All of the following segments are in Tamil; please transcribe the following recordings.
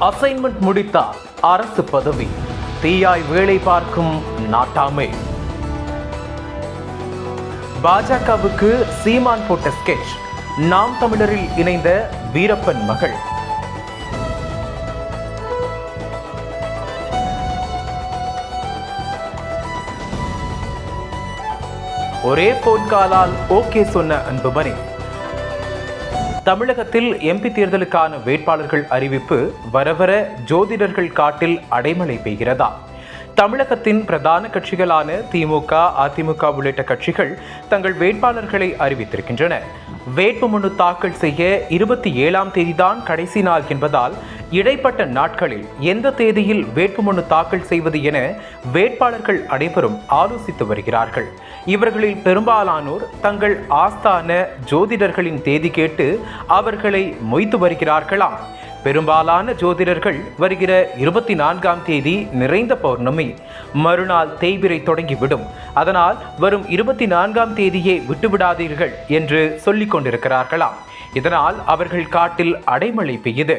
அசைன்மெண்ட் முடித்தார் அரசு பதவி. தீயாய் வேலை பார்க்கும் நாட்டாமை. பாஜகவுக்கு சீமான் போட்ட ஸ்கெட்ச் நாம் தமிழரில் இணைந்த வீரப்பன் மகள். ஒரே போன் காலால் ஓகே சொன்ன அன்புமணி. தமிழகத்தில் எம்பி தேர்தலுக்கான வேட்பாளர்கள் அறிவிப்பு வரவர ஜோதிடர்கள் காட்டில் அடைமழை பெய்கிறதா? தமிழகத்தின் பிரதான கட்சிகளான திமுக அதிமுக உள்ளிட்ட கட்சிகள் தங்கள் வேட்பாளர்களை அறிவித்திருக்கின்றன. வேட்புமனு தாக்கல் செய்ய இருபத்தி ஏழாம் தேதிதான் கடைசி நாள் என்பதால் இடைப்பட்ட நாட்களில் எந்த தேதியில் வேட்புமனு தாக்கல் செய்வது என வேட்பாளர்கள் அனைவரும் ஆலோசித்து வருகிறார்கள். இவர்களில் பெரும்பாலானோர் தங்கள் ஆஸ்தான ஜோதிடர்களின் தேதி கேட்டு அவர்களை மொய்த்து வருகிறார்களாம். பெரும்பாலான ஜோதிடர்கள் வருகிற இருபத்தி நான்காம் தேதி நிறைந்த பௌர்ணமி. மறுநாள் தேய்பிரை தொடங்கிவிடும். அதனால் வரும் இருபத்தி நான்காம் தேதியே விட்டுவிடாதீர்கள் என்று சொல்லிக் கொண்டிருக்கிறார்களாம். இதனால் அவர்கள் காட்டில் அடைமழை பெய்யுது.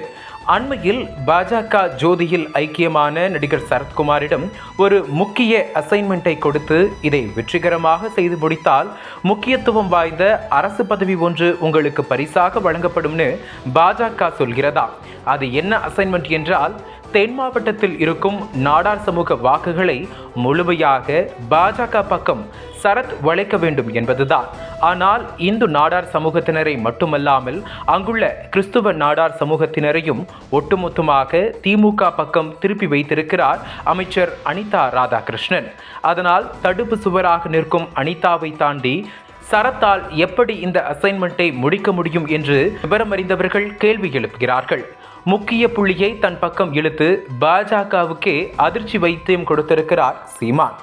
அண்மையில் பாஜக ஜோதியில் ஐக்கியமான நடிகர் சரத்குமாரிடம் ஒரு முக்கிய அசைன்மெண்ட்டை கொடுத்து இதை வெற்றிகரமாக செய்து முடித்தால் முக்கியத்துவம் வாய்ந்த அரசு பதவி ஒன்று உங்களுக்கு பரிசாக வழங்கப்படும்னு பாஜக சொல்கிறதா? அது என்ன அசைன்மெண்ட் என்றால் தென் மாவட்டத்தில் இருக்கும் நாடார் சமூக வாக்குகளை முழுமையாக பாஜக பக்கம் சரத் வளைக்க வேண்டும் என்பதுதான். ஆனால் இந்து நாடார் சமூகத்தினரை மட்டுமல்லாமல் அங்குள்ள கிறிஸ்துவ நாடார் சமூகத்தினரையும் ஒட்டுமொத்தமாக திமுக பக்கம் திருப்பி வைத்திருக்கிறார் அமைச்சர் அனிதா ராதாகிருஷ்ணன். அதனால் தடுப்பு சுவராக நிற்கும் அனிதாவை தாண்டி சரத்தால் எப்படி இந்த அசைன்மெண்ட்டை முடிக்க முடியும் என்று விவரம் அறிந்தவர்கள் கேள்வி எழுப்புகிறார்கள். முக்கிய புள்ளியை தன் பக்கம் இழுத்து பாஜகவுக்கே அதிர்ச்சி வைத்தியம் கொடுத்திருக்கிறார் சீமான்.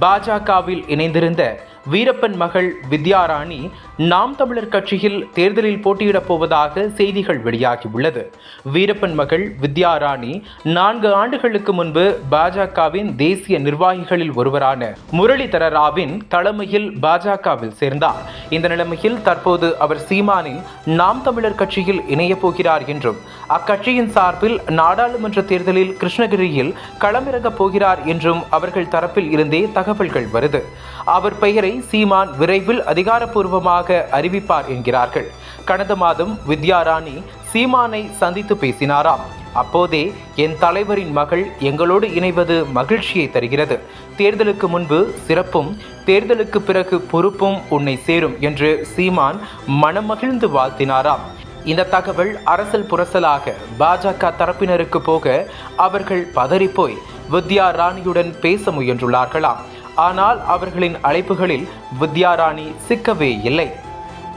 பாஜகவில் இணைந்திருந்த வீரப்பன் மகள் வித்யாராணி நாம் தமிழர் கட்சியில் தேர்தலில் போட்டியிடப் போவதாக செய்திகள் வெளியாகியுள்ளது. வீரப்பன் மகள் வித்யாராணி நான்கு ஆண்டுகளுக்கு முன்பு பாஜகவின் தேசிய நிர்வாகிகளில் ஒருவரான முரளிதர ராவின் தலைமையில் பாஜகவில் சேர்ந்தார். இந்த நிலைமையில் தற்போது அவர் சீமானின் நாம் தமிழர் கட்சியில் இணையப் போகிறார் என்றும் அக்கட்சியின் சார்பில் நாடாளுமன்ற தேர்தலில் கிருஷ்ணகிரியில் களமிறங்கப் போகிறார் என்றும் அவர்கள் தரப்பில் இருந்தே தகவல்கள் வருது. அவர் பெயரை சீமான் விரைவில் அதிகாரப்பூர்வமாக அறிவிப்பார் என்கிறார்கள். கடந்த மாதம் வித்யாராணி சீமானை சந்தித்து பேசினாராம். அப்போதே என் தலைவரின் மகள் எங்களோடு இணைவது மகிழ்ச்சியை தருகிறது. தேர்தலுக்கு முன்பு சிறப்பும் தேர்தலுக்கு பிறகு பொறுப்பும் உன்னை சேரும் என்று சீமான் மனமகிழ்ந்து வாழ்த்தினாராம். இந்த தகவல் அரசல் புரசலாக பாஜக தரப்பினருக்கு போக அவர்கள் பதறிப்போய் வித்யா ராணியுடன் பேச முயன்றுள்ளார்களாம். ஆனால் அவர்களின் அழைப்புகளில் வித்யாராணி சிக்கவே இல்லை.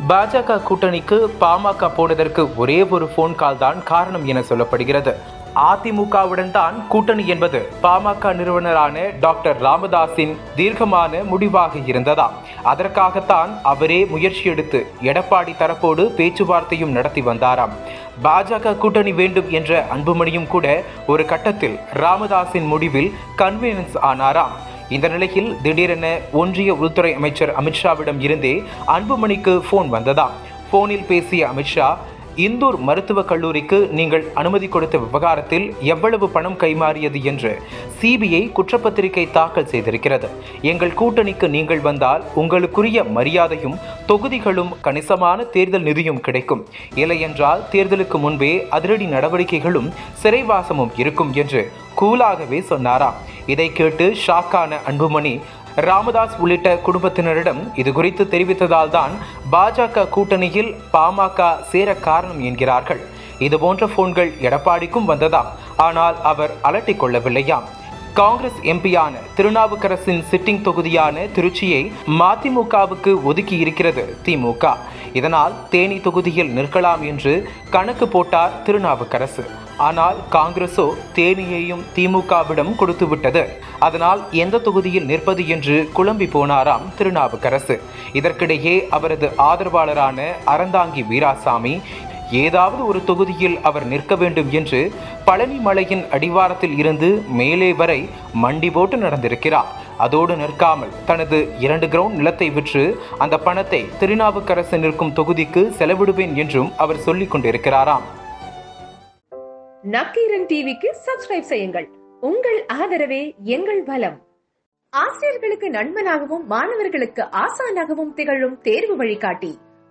பாஜக கூட்டணிக்கு பாமக போனதற்கு ஒரே ஒரு ஃபோன் கால் தான் காரணம் என சொல்லப்படுகிறது. அதிமுகவுடன் தான் கூட்டணி என்பது பாமக நிறுவனரான டாக்டர் ராமதாஸின் தீர்க்கமான முடிவாக இருந்ததா? அதற்காகத்தான் அவரே முயற்சி எடுத்து எடப்பாடி தரப்போடு பேச்சுவார்த்தையும் நடத்தி வந்தாராம். பாஜக கூட்டணி வேண்டும் என்ற அன்புமணியும் கூட ஒரு கட்டத்தில் ராமதாஸின் முடிவில் கன்வீனன்ஸ் ஆனாராம். இந்த நிலையில் திடீரென ஒன்றிய உள்துறை அமைச்சர் அமித்ஷாவிடம் இருந்தே அன்புமணிக்கு ஃபோன் வந்ததா? ஃபோனில் பேசிய அமித்ஷா இந்தூர் மருத்துவக் கல்லூரிக்கு நீங்கள் அனுமதி கொடுத்த விவகாரத்தில் எவ்வளவு பணம் கைமாறியது என்று சிபிஐ குற்றப்பத்திரிகை தாக்கல் செய்திருக்கிறது. எங்கள் கூட்டணிக்கு நீங்கள் வந்தால் உங்களுக்குரிய மரியாதையும் தொகுதிகளும் கணிசமான தேர்தல் நிதியும் கிடைக்கும். இல்லையென்றால் தேர்தலுக்கு முன்பே அதிரடி நடவடிக்கைகளும் சிறைவாசமும் இருக்கும் என்று கூலாகவே சொன்னாராம் இதை கேட்டு ஷாக்கான அன்புமணி ராமதாஸ் உள்ளிட்ட குடும்பத்தினரிடம் இது குறித்து தெரிவித்ததால் தான் பாஜக கூட்டணியில் பாமக சேர காரணம் என்கிறார்கள். இதுபோன்ற போன்கள் எடப்பாடிக்கும் வந்ததாம். ஆனால் அவர் அலட்டிக் கொள்ளவில்லையாம். காங்கிரஸ் எம்பியான திருநாவுக்கரசின் சிட்டிங் தொகுதியான திருச்சியை மதிமுகவுக்கு ஒதுக்கி இருக்கிறது திமுக. இதனால் தேனி தொகுதியில் நிற்கலாம் என்று கணக்கு போட்டார் திருநாவுக்கரசு. ஆனால் காங்கிரஸோ தேனியையும் திமுகவிடம் கொடுத்துவிட்டது. அதனால் எந்த தொகுதியில் நிற்பது என்று குழம்பி போனாராம் திருநாவுக்கரசு. இதற்கிடையே அவரது ஆதரவாளரான அறந்தாங்கி வீராசாமி ஏதாவது ஒரு தொகுதியில் அவர் நிற்க வேண்டும் என்று பழனி மலையின் அடிவாரத்தில் இருந்து மேலே வரை மண்டி போட்டு நடந்திருக்கிறார். அதோடு நிற்காமல் தனது இரண்டு கிரவுண்ட் நிலத்தை விற்று அந்த பணத்தை திருநாவுக்கரசு நிற்கும் தொகுதிக்கு செலவிடுவேன் என்றும் அவர் சொல்லிக் கொண்டிருக்கிறாராம். நக்கீரன் டிவிக்கு சப்ஸ்கிரைப் செய்யுங்கள். உங்கள் ஆதரவே எங்கள் பலம் ஆசிரியர்களுக்கு நண்பனாகவும் மாணவர்களுக்கு ஆசானாகவும் திகழும் தேர்வு வழிகாட்டி.